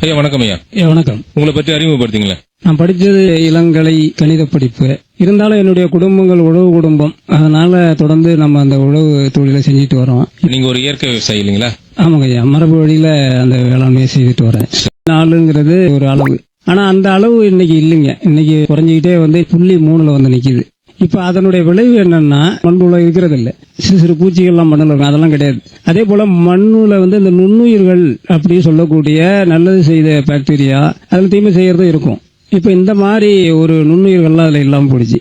ஐயா வணக்கம் ஐயா. வணக்கம். உங்களை பற்றி அறிமுகப்படுத்திங்களேன் நான் படித்தது இளங்கலை கணித படிப்பு. இருந்தாலும் என்னுடைய குடும்பங்கள் உழவு குடும்பம். அதனால தொடர்ந்து நம்ம அந்த உழவு தொழிலை செஞ்சுட்டு வரோம். நீங்க ஒரு இயற்கை விவசாயி இல்லைங்களா? ஆமாங்க ஐயா. மரபு வழியில அந்த வேளாண்மையை செய்துட்டு வரேன். நாலுங்கிறது ஒரு அளவு. ஆனா அந்த அளவு இன்னைக்கு இல்லைங்க. இன்னைக்கு குறைஞ்சிக்கிட்டே வந்து புள்ளி மூணுல வந்து நிக்குது. இப்ப அதனுடைய விளைவு என்னன்னா மண்ணுல இருக்கிறது இல்ல சிறு சிறு பூச்சிகள்லாம் மண்ணுல இருக்கும். அதெல்லாம் கிடையாது. அதே போல மண்ணுல வந்து இந்த நுண்ணுயிர்கள் அப்படின்னு சொல்லக்கூடிய நல்லது செய்த பாக்டீரியா அதில் தீமை செய்யறதும் இருக்கும். இப்போ இந்த மாதிரி ஒரு நுண்ணுயிர்கள்லாம் அதில் இல்லாமல் போயிடுச்சு.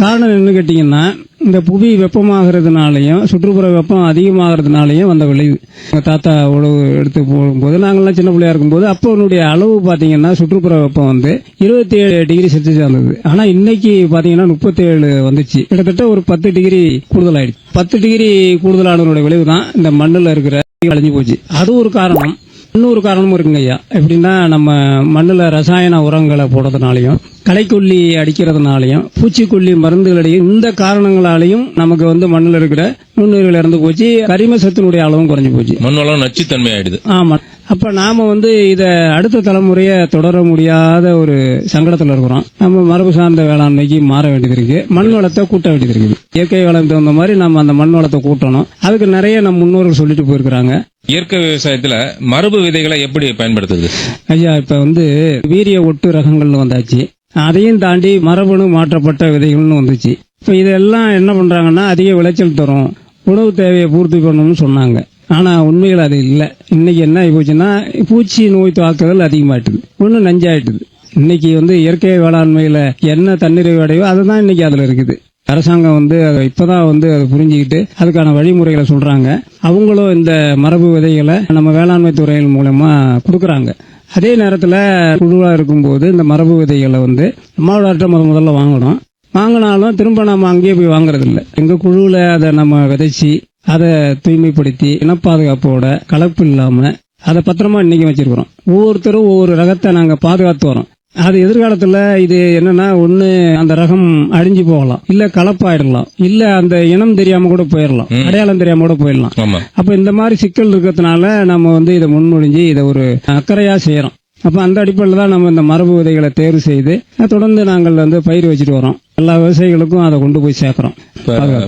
காரணம் என்ன கேட்டிங்கன்னா இந்த புவி வெப்பமாகிறதுனாலையும் சுற்றுப்புற வெப்பம் அதிகமாகிறதுனாலையும் வந்த விளைவு. எங்கள் தாத்தா உழவு எடுத்து போகும்போது நாங்கள்லாம் சின்ன பிள்ளையா இருக்கும்போது அப்போ அதனுடைய அளவு பார்த்தீங்கன்னா சுற்றுப்புற வெப்பம் வந்து இருபத்தி ஏழு டிகிரி செல்சியஸ் இருந்தது. ஆனால் இன்னைக்கு பார்த்தீங்கன்னா முப்பத்தேழு வந்துச்சு. கிட்டத்தட்ட ஒரு பத்து டிகிரி கூடுதலாயிடுச்சு. பத்து டிகிரி கூடுதலானதனுடைய விளைவு தான் இந்த மண்ணில் இருக்கிற அழிஞ்சு போச்சு. அது ஒரு காரணம். இன்னொரு காரணமும் இருக்குங்க ஐயா. எப்படின்னா நம்ம மண்ணுல ரசாயன உரங்களை போடுறதுனாலையும் களைக்கொல்லி அடிக்கிறதுனாலையும் பூச்சிக்கொல்லி மருந்துகளையும் இந்த காரணங்களாலையும் நமக்கு வந்து மண்ணுல இருக்கிற நுண்ணுயிர்கள் இறந்து போச்சு கரிம சத்தினுடைய அளவும் குறைஞ்சு போச்சு. மண் வளம் நச்சுத்தன்மை ஆயிடுது ஆமா. அப்ப நாம வந்து இத அடுத்த தலைமுறைய தொடர முடியாத ஒரு சங்கடத்துல இருக்கிறோம். நம்ம மரபு சார்ந்த வேளாண்மைக்கு மாற வேண்டியது இருக்கு. மண் வளத்தை கூட்ட வேண்டியது இருக்குது. இயற்கை வளம் தகுந்த மாதிரி நம்ம அந்த மண் வளத்தை கூட்டணும். அதுக்கு நிறைய நம்ம முன்னோர்கள் சொல்லிட்டு போயிருக்கிறாங்க. இயற்கை விவசாயத்துல மரபு விதைகளை எப்படி பயன்படுத்துது ஐயா இப்ப வந்து வீரிய ஒட்டு ரகங்கள்னு வந்தாச்சு. அதையும் தாண்டி மரபணு மாற்றப்பட்ட விதைகள்னு வந்துச்சு. இப்ப இதெல்லாம் என்ன பண்றாங்கன்னா அதிக விளைச்சல் தரும். உணவு தேவையை பூர்த்தி பண்ணணும்னு சொன்னாங்க. ஆனால் உண்மையில் அது இல்லை. இன்னைக்கு என்ன ஆகி போச்சுன்னா பூச்சி நோய் தாக்குதல் அதிகமாகிட்டுது ஒண்ணு நஞ்சாயிட்டுது. இன்னைக்கு வந்து இயற்கை வேளாண்மையில் என்ன தன்னிறைவு அடையோ அதுதான் இன்னைக்கு அதில் இருக்குது. அரசாங்கம் வந்து அதை இப்போதான் வந்து அதை புரிஞ்சுக்கிட்டு அதுக்கான வழிமுறைகளை சொல்கிறாங்க அவங்களும் இந்த மரபு விதைகளை நம்ம வேளாண்மை துறையின் மூலமாக கொடுக்குறாங்க. அதே நேரத்தில் குழுவாக இருக்கும்போது இந்த மரபு விதைகளை வந்து நம்மளோட முதல்ல வாங்கணும். வாங்கினாலும் திரும்ப நம்ம அங்கேயே போய் வாங்குறது இல்ல எங்க குழுவுல அதை நம்ம விதைச்சு அதை தூய்மைப்படுத்தி இனப்பாதுகாப்போட கலப்பு இல்லாம அதை பத்திரமா இன்னைக்கு வச்சிருக்கிறோம். ஒவ்வொருத்தரும் ஒவ்வொரு ரகத்தை நாங்க பாதுகாத்து வரோம். அது எதிர்காலத்துல இது என்னன்னா ஒண்ணு அந்த ரகம் அழிஞ்சு போகலாம் இல்ல கலப்பாயிடலாம் இல்ல அந்த இனம் தெரியாம கூட போயிடலாம் அடையாளம் தெரியாம கூட போயிடலாம். அப்ப இந்த மாதிரி சிக்கல் இருக்கிறதுனால நம்ம வந்து இதை முன்மொழிஞ்சு இதை ஒரு அக்கறையா செய்யறோம். அப்ப அந்த அடிப்படையில் தான் நம்ம இந்த மரபு விதைகளை தேர்வு செய்து தொடர்ந்து நாங்கள் வந்து பயிர் வச்சுட்டு வரோம் எல்லா விவசாயிகளுக்கும் அதை கொண்டு போய் சேர்க்கிறோம்.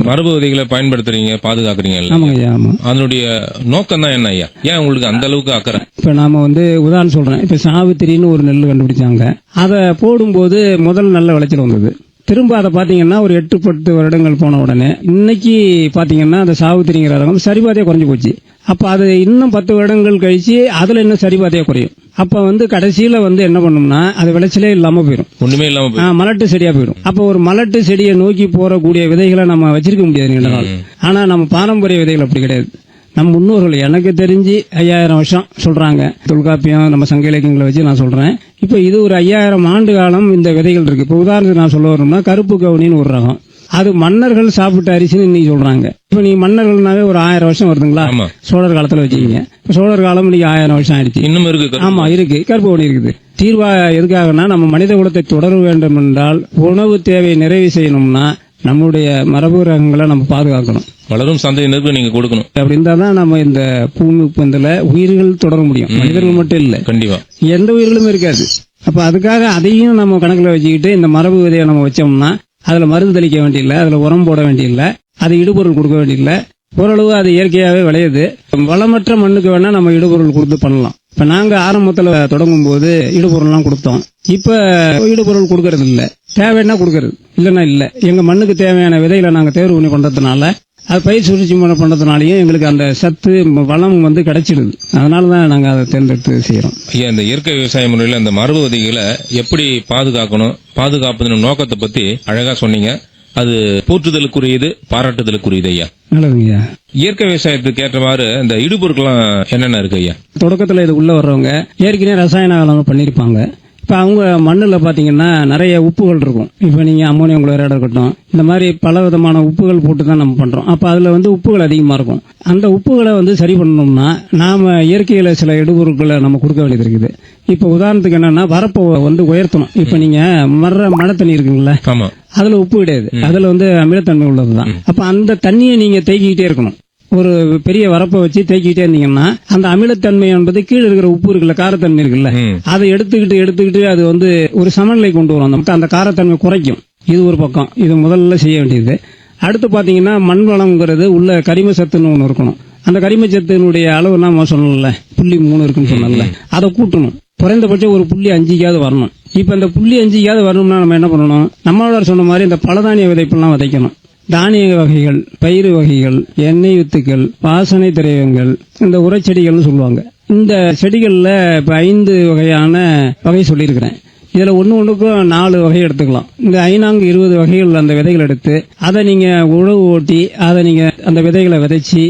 மரபு விதைகளை பயன்படுத்துறீங்க பாதுகாக்கிறீங்க ஆமாங்க ஐயா ஆமா அதனுடைய நோக்கம் தான் என்ன ஐயா? ஏன் உங்களுக்கு அந்த அளவுக்கு அக்கறை? இப்ப நாம வந்து உதாரணம் சொல்றேன். இப்ப சாவித்திரின்னு ஒரு நெல் கண்டுபிடிச்சாங்க. அதை போடும்போது முதல் நல்ல விளைச்சல் வந்தது. திரும்ப அதை பாத்தீங்கன்னா ஒரு எட்டு பத்து வருடங்கள் போன உடனே இன்னைக்கு பாத்தீங்கன்னா அந்த சாவித்திரிங்கிற ரகம் சரிபாதையா குறைஞ்சு போச்சு. அப்ப அது இன்னும் பத்து வருடங்கள் கழிச்சு அதுல இன்னும் சரிபாதையா குறையும். அப்ப வந்து கடைசியில வந்து என்ன பண்ணும்னா அது விளைச்சலே இல்லாம போயிடும் ஒண்ணுமே இல்லாம போய் ஆ, மலட்டு செடியா போயிடும் அப்ப ஒரு மலட்டு செடியை நோக்கி போறக்கூடிய விதைகளை நம்ம வச்சிருக்க முடியாது நீண்ட நாள். ஆனா நம்ம பாரம்பரிய விதைகள் அப்படி கிடையாது. நம்ம முன்னோர்கள் எனக்கு தெரிஞ்சு ஐயாயிரம் வருஷம் சொல்றாங்க. தொல்காப்பியம் நம்ம சங்க இலக்கியங்களை வச்சு நான் சொல்றேன். இப்ப இது ஒரு ஐயாயிரம் ஆண்டு காலம் இந்த விதைகள் இருக்கு. இப்ப உதாரணத்துக்கு நான் சொல்ல வரணும்னா கருப்பு கவுனின்னு ஒரு ரகம். அது மன்னர்கள் சாப்பிட்ட அரிசின்னு இன்னைக்கு சொல்றாங்க. இப்ப நீ மன்னர்கள்னாவே ஒரு ஆயிரம் வருஷம் வருதுங்களா? சோழர் காலத்துல வச்சுக்கீங்க. சோழர் காலம் இன்னைக்கு ஆயிரம் வருஷம் ஆயிடுச்சு. இன்னும் இருக்கு ஆமா இருக்கு. கருப்பு இருக்குது. தீர்வா எதுக்காகனா நம்ம மனித குலத்தை தொடர வேண்டும் என்றால் உணவு தேவையை நிறைவு செய்யணும்னா நம்முடைய மரபு ரகங்களை நம்ம பாதுகாக்கணும். வளரும் சந்தையினருக்கு நீங்க கொடுக்கணும். அப்படி இருந்தா தான் நம்ம இந்த பூமி பந்தில உயிர்கள் தொடர முடியும். மனிதர்கள் மட்டும் இல்ல. கண்டிப்பா. எந்த உயிர்களும் இருக்காது. அப்ப அதுக்காக அதையும் நம்ம கணக்குல வச்சுக்கிட்டு இந்த மரபு விதையை நம்ம வச்சோம்னா அதுல மருந்து தெளிக்க வேண்டியதில்ல அதுல உரம் போட வேண்டியதில்ல அது இடுபொருள் கொடுக்க வேண்டியதில்ல ஓரளவு அது இயற்கையாவே விளையுது. வளமற்ற மண்ணுக்கு வேணா நம்ம இடுபொருள் கொடுத்து பண்ணலாம். இப்ப நாங்க ஆரம்பத்துல தொடங்கும் போது ஈடுபொருள்லாம் கொடுத்தோம். இப்ப ஈடுபொருள் கொடுக்கறது இல்ல தேவைன்னா கொடுக்கறது. இல்லைன்னா இல்ல. எங்க மண்ணுக்கு தேவையான விதைகளை நாங்க தேர்வு பண்ணி பண்றதுனால அது பயிர் சுழற்சி முறை பண்றதுனாலயும் எங்களுக்கு அந்த சத்து வளம் வந்து கிடைச்சிடுது அதனால தான் நாங்க அதை தேர்ந்தெடுத்து செய்யறோம். ஐயா இந்த இயற்கை விவசாய முறையில அந்த மரபு விதைகளை எப்படி பாதுகாக்கணும் பாதுகாப்பதன் நோக்கத்தை பத்தி அழகா சொன்னீங்க. அது போற்றுதலுக்குரியது பாராட்டுதலுக்குரியது ஐயா. நல்லதுங்கய்யா இயற்கை விவசாயத்துக்கு ஏற்றவாறு இந்த இடுபொருட்கள்லாம் என்னென்ன இருக்கு ஐயா? தொடக்கத்துல இது உள்ள வர்றவங்க ஏற்கனவே ரசாயன பண்ணிருப்பாங்க. இப்ப அவங்க மண்ணுல பாத்தீங்கன்னா நிறைய உப்புகள் இருக்கும். இப்ப நீங்க அம்மோனியம் குளோரைடு இருக்கட்டும் இந்த மாதிரி பல விதமான உப்புகள் போட்டு தான் நம்ம பண்றோம். அப்ப அதுல வந்து உப்புகள் அதிகமா இருக்கும். அந்த உப்புகளை வந்து சரி பண்ணணும்னா நாம இயற்கையில சில இடுபொருட்களை நம்ம கொடுக்க வேண்டியது இருக்குது. இப்ப உதாரணத்துக்கு என்னன்னா வரப்பை வந்து உயர்த்தணும். இப்ப நீங்க மர மழை தண்ணி இருக்குங்களா அதுல உப்பு கிடையாது. அதுல வந்து அமிலத்தன்மை உள்ளதுதான். அப்ப அந்த தண்ணியை நீங்க தேக்கிக்கிட்டே இருக்கணும். ஒரு பெரிய வரப்பை வச்சு தேய்க்கிட்டே இருந்தீங்கன்னா அந்த அமிலத்தன்மை என்பது கீழே இருக்கிற உப்பு இருக்குல்ல காரத்தன்மை இருக்குல்ல. அதை எடுத்துக்கிட்டு எடுத்துக்கிட்டு அது வந்து ஒரு சமநிலை கொண்டு வரும். அந்த அந்த காரத்தன்மை குறைக்கும். இது ஒரு பக்கம். இது முதல்ல செய்ய வேண்டியது. அடுத்து பாத்தீங்கன்னா மண் வளம்ங்கிறது உள்ள கரிம சத்துன்னு ஒன்று இருக்கணும். அந்த கரிம சத்தினுடைய அளவு நான் சொன்னல புள்ளி மூணு இருக்குன்னு சொன்னல அதை கூட்டணும். குறைந்தபட்சம் ஒரு புள்ளி அஞ்சுக்காவது வரணும். இப்ப இந்த புள்ளி அஞ்சுக்காவது வரணும்னா நம்ம என்ன பண்ணணும்? நம்மளோட சொன்ன மாதிரி இந்த பலதானிய விதைப்பெல்லாம் விதைக்கணும். தானிய வகைகள் பயிறு வகைகள் எண்ணெய் வித்துக்கள் வாசனை திரவியங்கள் இந்த உரச்செடிகள்னு சொல்லுவாங்க. இந்த செடிகளில் இப்போ ஐந்து வகையான வகை சொல்லியிருக்கிறேன். இதில் ஒன்று ஒன்றுக்கும் நாலு வகை எடுத்துக்கலாம். இந்த ஐநான்கு இருபது வகைகள் அந்த விதைகள் எடுத்து அதை நீங்கள் உழவு ஓட்டி அதை நீங்கள் அந்த விதைகளை விதைச்சி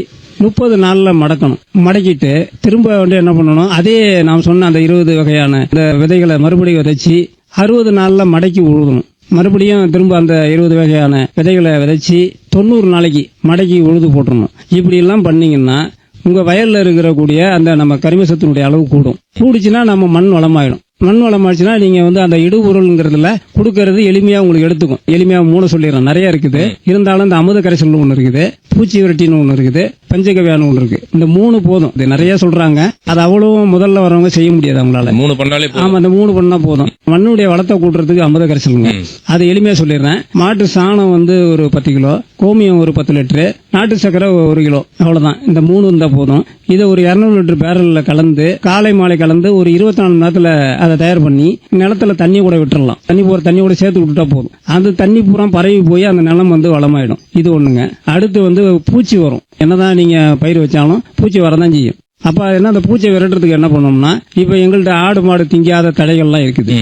முப்பது நாளில் மடக்கணும். மடக்கிட்டு திரும்ப வந்து என்ன பண்ணணும்? அதே நாம் சொன்ன அந்த இருபது வகையான இந்த விதைகளை மறுபடியும் விதைச்சி அறுபது நாளில் மடக்கி உழுகணும். மறுபடியும் திரும்ப அந்த இருபது வகையான விதைகளை விதைச்சி தொண்ணூறு நாளைக்கு மடக்கி உழுது போட்டுறணும். இப்படி எல்லாம் பண்ணீங்கன்னா உங்க வயல்ல இருக்கிற கூடிய அந்த நம்ம கரிமசத்தினுடைய அளவு கூடும். கூடுச்சுன்னா நம்ம மண் வளமாயிடும். மண் வளமாச்சுன்னா நீங்க வந்து அந்த இடுபொருள்ங்கிறதுல கொடுக்கறது எளிமையா உங்களுக்கு எடுத்துக்கும். எளிமையா மூணு சொல்லிடுறேன். நிறைய இருக்குது. இருந்தாலும் இந்த அமுத கரைசல்னு ஒண்ணு இருக்குது. பூச்சி விரட்டின்னு ஒண்ணு இருக்குது. பஞ்சகவியான்னு ஒண்ணு இருக்கு. இந்த மூணு போதும். இது நிறைய சொல்றாங்க. அது அவ்வளவும் முதல்ல வரவங்க செய்ய முடியாது அவங்களால. மூணு பண்ணாலே போதும். ஆமா அந்த மூணு பண்ணா போதும். மண்ணுடைய வளத்தை கூட்டுறதுக்கு அமுத கரைசலுங்க. அது எளிமையா சொல்லிடுறேன். மாட்டு சாணம் வந்து ஒரு பத்து கிலோ கோமியம் ஒரு பத்து லிட்டரு நாட்டு சக்கரை ஒரு கிலோ. அவ்வளவுதான். இந்த மூணு இருந்தா போதும். இதை ஒரு இருநூறு லிட்டர் பேரல்ல கலந்து காலை மாலை கலந்து ஒரு இருபத்தி நாலு மணி நேரத்துல அதை தயார் பண்ணி நிலத்துல தண்ணி கூட விட்டுறலாம். தண்ணி போற தண்ணி கூட சேர்த்து விட்டுட்டா போதும். அந்த தண்ணி பூரா பரவி போய் அந்த நிலம் வந்து வளமாயிடும். இது ஒண்ணுங்க. அடுத்து வந்து பூச்சி வரும். என்னதான் நீங்க பயிர் வச்சாலும் பூச்சி வரதான் செய்யும். அப்ப என்ன அந்த பூச்சியை விரட்டுறதுக்கு என்ன பண்ணோம்னா இப்ப எங்கள்ட்ட ஆடு மாடு திங்காத தடைகள்லாம் இருக்குது.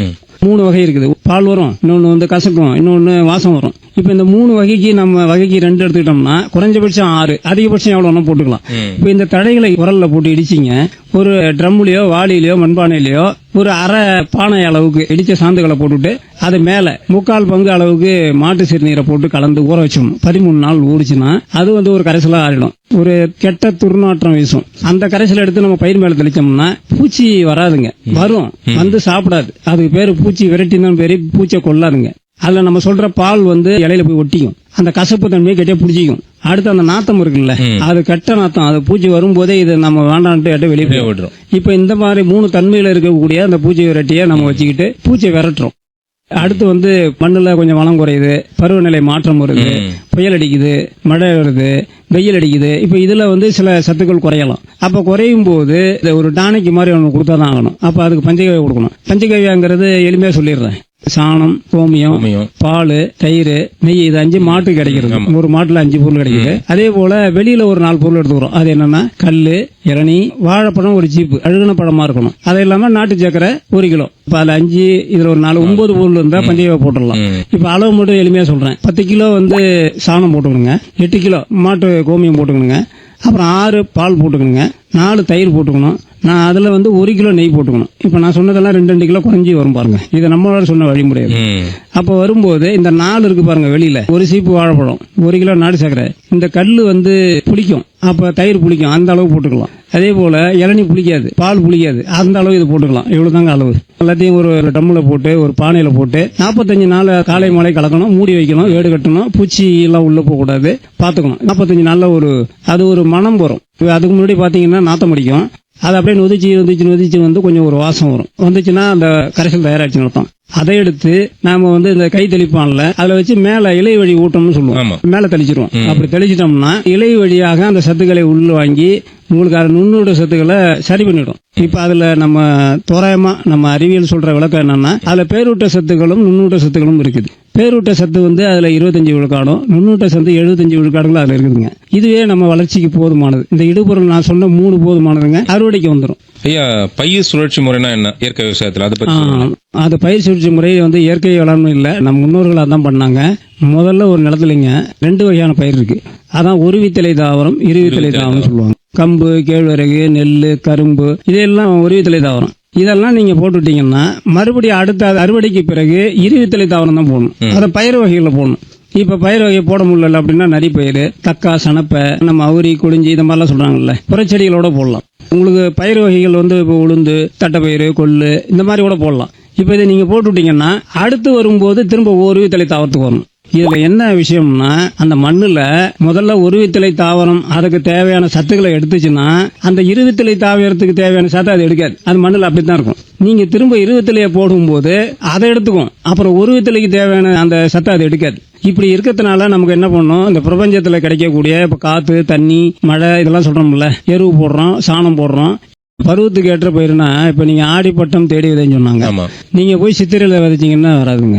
மூணு வகை இருக்குது. பால் வரும் இன்னொன்னு வந்து கசக்கும் இன்னொன்னு வாசம் வரும். இப்ப இந்த மூணு வகைக்கு நம்ம வகைக்கு ரெண்டு எடுத்துக்கிட்டோம்னா குறைஞ்சபட்சம் ஆறு அதிகபட்சம் எவ்வளவு வேணா போட்டுக்கலாம். இப்ப இந்த தடைகளை உரல்ல போட்டு இடிச்சிங்க ஒரு ட்ரம்லயோ வாளியிலயோ மண்பானையிலயோ ஒரு அரை பானை அளவுக்கு இடிச்ச சாந்துகளை போட்டுட்டு அது மேல முக்கால் பங்கு அளவுக்கு மாட்டு சிறுநீரை போட்டு கலந்து ஊற வச்சிடணும் பதிமூணு நாள் ஊறிச்சுன்னா அது வந்து ஒரு கரைசலா ஆறிடும். ஒரு கெட்ட துர்நாற்றம் வீசும். அந்த கரைசலை எடுத்து நம்ம பயிர் மேல தெளிச்சோம்னா பூச்சி வராதுங்க. வரும். வந்து சாப்பிடாது. அதுக்கு பேரு பூச்சி விரட்டின்னு பேரு பூச்சியை கொல்லாதுங்க அதுல நம்ம சொல்ற பால் வந்து இலையில போய் ஒட்டிக்கும். அந்த கசப்பு தன்மையை கெட்டியா பிடிச்சிக்கும். அடுத்து அந்த நாத்தம் இருக்குல்ல அது கெட்ட நாத்தம். அது பூச்சி வரும்போதே இது நம்ம வேண்டான்ட்டு எட்ட வெளியே போயிடும். விட்டுரும். இப்ப இந்த மாதிரி மூணு தன்மையில இருக்கக்கூடிய அந்த பூச்சி விரட்டியை நம்ம வச்சுக்கிட்டு பூச்சியை விரட்டுறோம். அடுத்து வந்து மண்ணுல கொஞ்சம் வளம் குறையுது பருவநிலை மாற்றம் வருது. புயல் அடிக்குது மழை வருது வெயில் அடிக்குது. இப்ப இதுல வந்து சில சத்துக்கள் குறையலாம். அப்ப குறையும் போது ஒரு டானிக்கு மாதிரி ஒன்று கொடுத்தாதான் ஆகணும். அப்ப அதுக்கு பஞ்சகவியா கொடுக்கணும். பஞ்சகவியாங்கிறது எளிமையா சொல்லிடுறேன். சாணம் கோமியம். பால் தயிர் நெய் இது அஞ்சு மாட்டுக்கு கிடைக்கிறது. ஒரு மாட்டுல அஞ்சு பொருள் கிடைக்குது. அதே போல வெளியில ஒரு நாலு பொருள் எடுத்துக்கிறோம். அது என்னன்னா கல்லு இளநீ வாழைப்பழம் ஒரு சீப்பு. அழுகுன பழமா இருக்கணும். அது இல்லாம நாட்டு சக்கரை ஒரு கிலோ. இப்ப அதுல அஞ்சு இதுல ஒரு நாலு ஒன்பது பொருள் இருந்தா பஞ்சகவியா போட்டுடலாம். இப்ப அளவு மட்டும் எளிமையா சொல்றேன். பத்து கிலோ வந்து சாணம் போட்டுக்கணுங்க. எட்டு கிலோ மாட்டு கோமியம் போட்டுக்கணுங்க. அப்புறம் ஆறு பால் போட்டுக்கணுங்க. நாலு தயிர் போட்டுக்கணும். நான் அதுல வந்து ஒரு கிலோ நெய் போட்டுக்கணும். இப்ப நான் சொன்னதெல்லாம் ரெண்டு ரெண்டு கிலோ குறைஞ்சி வரும் பாருங்க. இது நம்மளோட சொன்ன வழிமுறை. அப்ப வரும்போது இந்த நாலு இருக்கு பாருங்க வெளியில. ஒரு சீப்பு வாழைப்பழம் ஒரு கிலோ நாடு சர்க்கரை. இந்த கல்லு வந்து புளிக்கும். அப்ப தயிர் புளிக்கும். அந்த அளவு போட்டுக்கலாம். அதே போல இளநீ புளிக்காது பால் புளிக்காது. அந்த அளவு இது போட்டுக்கலாம். இவ்வளவுதாங்க அளவு. எல்லாத்தையும் ஒரு ஒரு டம்முல போட்டு ஒரு பானையில போட்டு நாற்பத்தஞ்சு நாள் காலை மாலை கலக்கணும் மூடி வைக்கணும் ஏடு கட்டணும் பூச்சி எல்லாம் உள்ள போக கூடாது. பாத்துக்கணும் நாற்பத்தஞ்சு நாள்ல ஒரு அது ஒரு மனம் வரும். அதுக்கு முன்னாடி பாத்தீங்கன்னா நாத்தம் அடிக்கும். அது அப்படியே நொதிச்சு நொதிச்சு நொதிச்சு வந்து கொஞ்சம் ஒரு வாசம் வரும். வந்துச்சுன்னா அந்த கரைசல் தயாராச்சுன்னு அர்த்தம். அதை எடுத்து நாம வந்து இந்த கை தெளிப்பான்ல அதுல வச்சு மேல இலை வழி ஊட்டம்னு. சொல்லுவோம். மேல தெளிச்சிருவோம். அப்படி தெளிச்சிட்டோம்னா இலை வழியாக அந்த சத்துக்களை உள்ள வாங்கி உங்களுக்கு அது நுண்ணூட்ட சத்துக்களை சரி பண்ணிடும். இப்ப அதுல நம்ம தோராயமா நம்ம அறிவியல் சொல்ற விளக்கம் என்னன்னா அதுல பேரூட்ட சத்துக்களும் நுண்ணூட்ட சத்துக்களும் இருக்குது. பேரூட்ட சத்து வந்து அதுல இருபத்தஞ்சு விழுக்காடும் நுண்ணூட்ட சத்து எழுபத்தஞ்சு விழுக்காடுகளும் அதுல இருக்குதுங்க. இதுவே நம்ம வளர்ச்சிக்கு போதுமானது. இந்த இடுபொருள் நான் சொன்ன மூணு போதுமானதுங்க. அறுவடைக்கு வந்துடும் ஐயா பயிர் சுழற்சி முறைனா என்ன? இயற்கை விவசாயத்துல அதை சொல்லுங்க. அது பயிர் சுழற்சி முறை வந்து இயற்கை வேளாண்மை இல்ல. நம்ம முன்னோர்கள் அதான் பண்ணாங்க. முதல்ல ஒரு நிலத்துலங்க ரெண்டு வகையான பயிர் இருக்கு. அதான் ஒருவித்தலை தாவரம் இருவித்தலை தாவரம் சொல்லுவாங்க. கம்பு கேழ்வரகு நெல் கரும்பு இதெல்லாம் ஒருவித்தலை தாவரம். இதெல்லாம் நீங்க போட்டுட்டீங்கன்னா மறுபடியும் அடுத்த அறுவடைக்கு பிறகு இருவித்தலை தாவரம் தான் போடணும். அதை பயிர் வகைகள்ல போடணும். இப்ப பயிர் வகை போட முடியல அப்படின்னா நரி பயிர் தக்கா சனப்பை நம்ம அவுரி குளிஞ்சி இந்த மாதிரிலாம் சொல்றாங்கல்ல புறச்செடிகளோட போடலாம். உங்களுக்கு பயிர் வகைகள் வந்து இப்போ உளுந்து தட்டைப்பயிறு கொள்ளு இந்த மாதிரி கூட போடலாம். இப்போ இதை நீங்க போட்டு விட்டீங்கன்னா அடுத்து வரும்போது திரும்ப ஒரு தலை தாவரத்துக்கு வரணும். இதுல என்ன விஷயம்னா அந்த மண்ணுல முதல்ல ஒருவித்தலை தாவரம் அதுக்கு தேவையான சத்துக்களை எடுத்துச்சுன்னா அந்த இருவித்தலை தாவரத்துக்கு தேவையான சத்தை அது எடுக்காது. அது மண்ணுல அப்படித்தான் இருக்கும். நீங்க திரும்ப இருவித்தலையை போடும்போது அதை எடுத்துக்கும். அப்புறம் ஒரு வித்தலைக்கு தேவையான அந்த சத்தை அது எடுக்காது. இப்படி இருக்கிறதுனால நமக்கு என்ன பண்ணணும் இந்த பிரபஞ்சத்துல கிடைக்கக்கூடிய இப்ப காத்து தண்ணி மழை இதெல்லாம் சொல்றோம்ல. எருவு போடுறோம் சாணம் போடுறோம். பருவத்துக்கு ஏற்ற பயிருனா இப்ப நீங்க ஆடிப்பட்டம் தேடி விதைன்னு சொன்னாங்க. ஆமா. நீங்க போய் சித்திரையில விதைச்சீங்கன்னா வராதுங்க.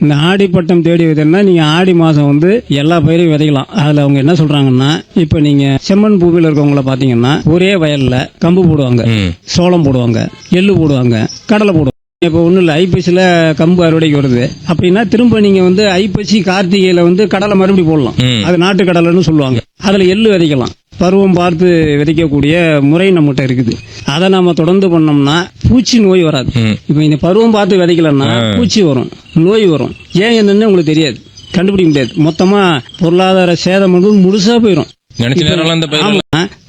இந்த ஆடிப்பட்டம் தேடி விதைன்னா நீங்க ஆடி மாசம் வந்து எல்லா பயிரையும் விதைக்கலாம். அதுல அவங்க என்ன சொல்றாங்கன்னா இப்ப நீங்க செம்மண் பூமியில இருக்கவங்கள பாத்தீங்கன்னா ஒரே வயல்ல கம்பு போடுவாங்க. சோளம் போடுவாங்க. எள்ளு போடுவாங்க. கடலை போடுவாங்க. இப்போ ஒன்றும் இல்லை ஐப்பசியில் கம்பு அறுவடைக்கு வருது. அப்படின்னா திரும்ப நீங்கள் வந்து ஐப்பசி கார்த்திகையில் வந்து கடலை மறுபடியும் போடலாம். அது நாட்டு கடலைன்னு சொல்லுவாங்க. அதில் எள்ளு விதைக்கலாம். பருவம் பார்த்து விதைக்கக்கூடிய முறை நம்மகிட்ட இருக்குது. அதை நம்ம தொடர்ந்து பண்ணோம்னா பூச்சி நோய் வராது. இப்போ இந்த பருவம் பார்த்து விதைக்கலன்னா பூச்சி வரும் நோய் வரும். ஏன் என்னன்னு உங்களுக்கு தெரியாது. கண்டுபிடிக்க முடியாது. மொத்தமா பொருளாதார சேதம் வந்து முழுசா போயிடும்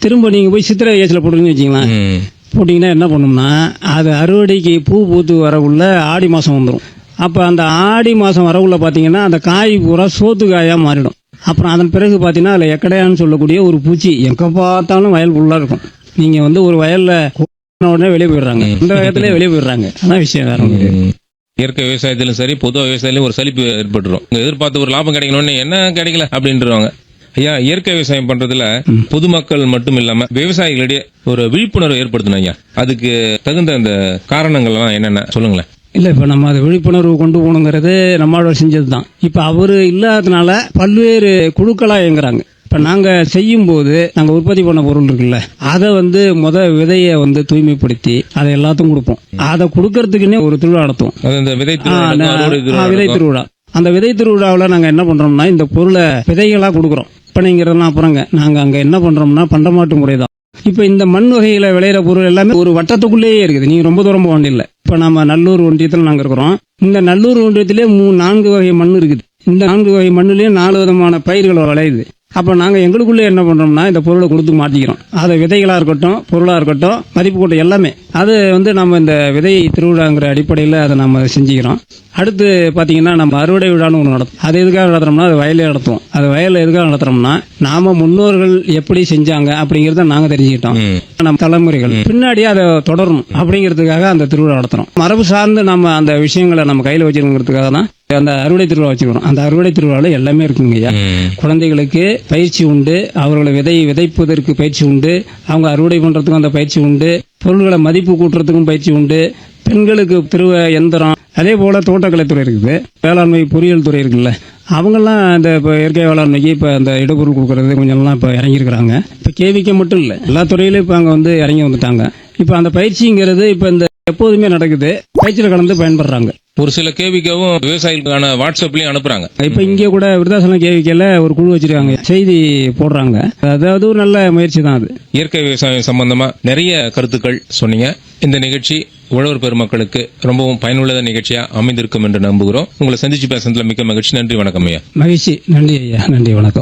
திரும்ப நீங்க போய் சித்திரை ஏச்சில் போட்டுருங்கன்னு வச்சுங்களேன் ம். போட்டிங்கன்னா என்ன பண்ணும்னா அது அறுவடைக்கு பூ பூத்து வரவுள்ள ஆடி மாதம் வந்துடும் அப்போ அந்த ஆடி மாதம் வரவுள்ள பார்த்தீங்கன்னா அந்த காய் பூரா சோத்து காயாக மாறிடும். அப்புறம் அதன் பிறகு பார்த்தீங்கன்னா அதில் எக்கடையான்னு சொல்லக்கூடிய ஒரு பூச்சி எங்கே பார்த்தாலும் வயல் ஃபுல்லாக இருக்கும். நீங்கள் வந்து ஒரு வயலில் உடனே வெளியே போயிடுறாங்க. இந்த வயதுலேயே வெளியே போயிடுறாங்க. அதான் விஷயம் வேற. இயற்கை விவசாயத்திலும் சரி பொது விவசாயத்திலும் ஒரு சலிப்பு ஏற்பட்டுரும். எதிர்பார்த்து ஒரு லாபம் கிடைக்கணும்னு என்ன கிடைக்கல அப்படின்றவாங்க. ஐயா இயற்கை விவசாயம் பண்றதுல பொதுமக்கள் மட்டும் இல்லாம விவசாயிகளிடையே ஒரு விழிப்புணர்வு ஏற்படுத்தணும் ஐயா. அதுக்கு தகுந்த அந்த காரணங்கள்லாம் என்னென்ன? சொல்லுங்களேன். இல்லை இப்போ நம்ம அதை விழிப்புணர்வு கொண்டு போகணுங்கிறது நம்மளோட செஞ்சது தான் இப்போ அவர் இல்லாததுனால பல்வேறு குழுக்களாக இயங்குறாங்க. இப்போ நாங்கள் செய்யும்போது நாங்கள் உற்பத்தி பண்ண பொருள் இருக்குல்ல அதை வந்து முத விதையை வந்து தூய்மைப்படுத்தி அதை எல்லாத்துக்கும் கொடுப்போம். அதை கொடுக்கறதுக்குன்னே ஒரு திருவிழா நடத்துவோம். விதை திருவிழா அந்த- விதை திருவிழாவில் நாங்கள் என்ன பண்ணுறோம்னா இந்த பொருளை விதைகளாக கொடுக்குறோம். இப்போங்கிறதெல்லாம் அப்புறங்க நாங்கள் அங்கே என்ன பண்ணுறோம்னா பண்டமாட்டு முறை தான். இப்போ இந்த மண் வகையில் விளையிற பொருள் எல்லாமே ஒரு வட்டத்துக்குள்ளேயே இருக்குது. நீங்கள் ரொம்ப தூரம் போக வேண்டியதில்லை. இப்போ நம்ம நல்லூர் ஒன்றியத்தில் நாங்கள் இருக்கிறோம். இந்த நல்லூர் ஒன்றியத்திலே மூ நான்கு வகை மண் இருக்குது. இந்த நான்கு வகை மண்ணுலேயும் நாலு விதமான பயிர்கள் விளையுது. அப்போ நாங்கள் எங்களுக்குள்ளே என்ன பண்ணுறோம்னா இந்த பொருளை கொடுத்து மாட்டிக்கிறோம் அதை விதைகளாக இருக்கட்டும் பொருளாக இருக்கட்டும் மதிப்பு கூட்டம் எல்லாமே. அது வந்து நம்ம இந்த விதை திருவிழாங்கிற அடிப்படையில் அதை நம்ம செஞ்சுக்கிறோம். அடுத்து பார்த்தீங்கன்னா நம்ம அறுவடை விழான்னு ஒன்று நடத்தும். அது எதுக்காக நடத்துறோம்னா அது வயலில் நடத்துவோம். அது வயலில் எதுக்காக நடத்துறோம்னா நாம முன்னோர்கள் எப்படி செஞ்சாங்க அப்படிங்கிறத நாங்கள் தெரிஞ்சுக்கிட்டோம். நம்ம தலைமுறைகள். பின்னாடி அதை தொடரணும் அப்படிங்கிறதுக்காக அந்த திருவிழா நடத்துறோம். மரபு சார்ந்து நம்ம அந்த விஷயங்களை நம்ம கையில் வச்சிருக்கிறதுக்காக தான் அந்த அறுவடை திருவிழா வச்சுக்கிறோம் அந்த அறுவடை திருவிழாவில் எல்லாமே இருக்குங்க ஐயா. ம். குழந்தைகளுக்கு பயிற்சி உண்டு அவர்களை விதை விதைப்பதற்கு பயிற்சி உண்டு அவங்க அறுவடை பண்றதுக்கும் அந்த பயிற்சி உண்டு பொருள்களை மதிப்பு கூட்டுறதுக்கும் பயிற்சி உண்டு பெண்களுக்கு திருவ எந்திரம் அதே போல தோட்டக்கலைத்துறை இருக்குது வேளாண்மை பொறியியல் துறை இருக்குல்ல அவங்கெல்லாம் இந்த இப்போ இயற்கை வேளாண்மைக்கு இப்போ அந்த இடுபொருள் கொடுக்கறது கொஞ்சம்லாம் இப்போ இறங்கியிருக்கிறாங்க. இப்போ கேவிக்க மட்டும் இல்லை எல்லா துறையிலும் இப்போ அங்கே வந்து இறங்கி வந்துட்டாங்க. இப்போ அந்த பயிற்சிங்கிறது இப்போ இந்த எப்போதுமே நடக்குது. பயிற்சியில் கலந்து பயன்படுறாங்க. ஒரு சில கேவிக்கவும் விவசாயிகளுக்கான வாட்ஸ்அப்லயும் அனுப்புறாங்க. இப்ப இங்க கூட விருதாசலம் கேவிக்கல ஒரு குழு வச்சிருக்காங்க. செய்தி போடுறாங்க. அதாவது ஒரு நல்ல முயற்சி தான் அது. இயற்கை விவசாயம் சம்பந்தமா நிறைய கருத்துக்கள் சொன்னீங்க. இந்த நிகழ்ச்சி உழவர் பெருமக்களுக்கு ரொம்பவும் பயனுள்ள நிகழ்ச்சியா அமைந்திருக்கும் என்று நம்புகிறோம். உங்களை சந்திச்சு பேசுனதுல மிக்க மகிழ்ச்சி. நன்றி வணக்கம் ஐயா. மகிழ்ச்சி. நன்றி ஐயா. நன்றி வணக்கம்.